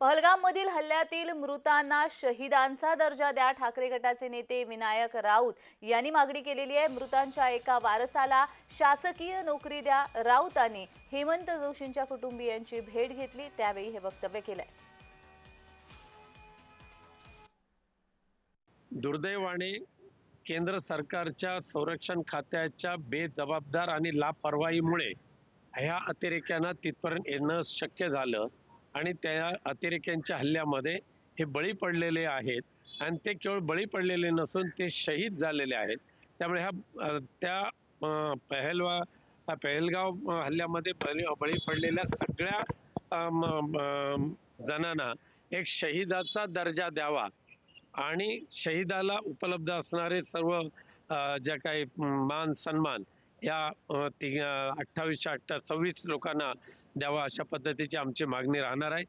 पहलगाममधील हल्ल्यातील मृतांना शहीदांचा दर्जा द्या. ठाकरे गटाचे नेते विनायक राऊत यांनी मागणी केलेली आहे. मृतांच्या एका वारसाला शासकीय नोकरी द्या. राऊतांनी हेमंत जोशींच्या कुटुंबियांची भेट घेतली. त्यावेळी हे वक्तव्य केलंय. दुर्दैवाने केंद्र सरकारच्या संरक्षण खात्याच्या बेजबाबदार आणि लापरवाहीमुळे ह्या अतिरेक्यांना तिथपर्यंत येणं शक्य झालं. आणि त्या अतिरेक्यांच्या हल्ल्यामध्ये हे बळी पडलेले आहेत. आणि ते केवळ बळी पडलेले नसून ते शहीद झालेले आहेत. त्यामुळे ह्या त्या पहलवा पहलगाव हल्ल्यामध्ये बळी बळी पडलेल्या सगळ्या जणांना एक शहीदाचा दर्जा द्यावा. आणि शहीदाला उपलब्ध असणारे सर्व ज्या काही मान सन्मान या ती अठ्ठावीसशे अठ्ठा सव्वीस लोकांना द्यावा अशा पद्धतीची आमची मागणी राहणार आहे.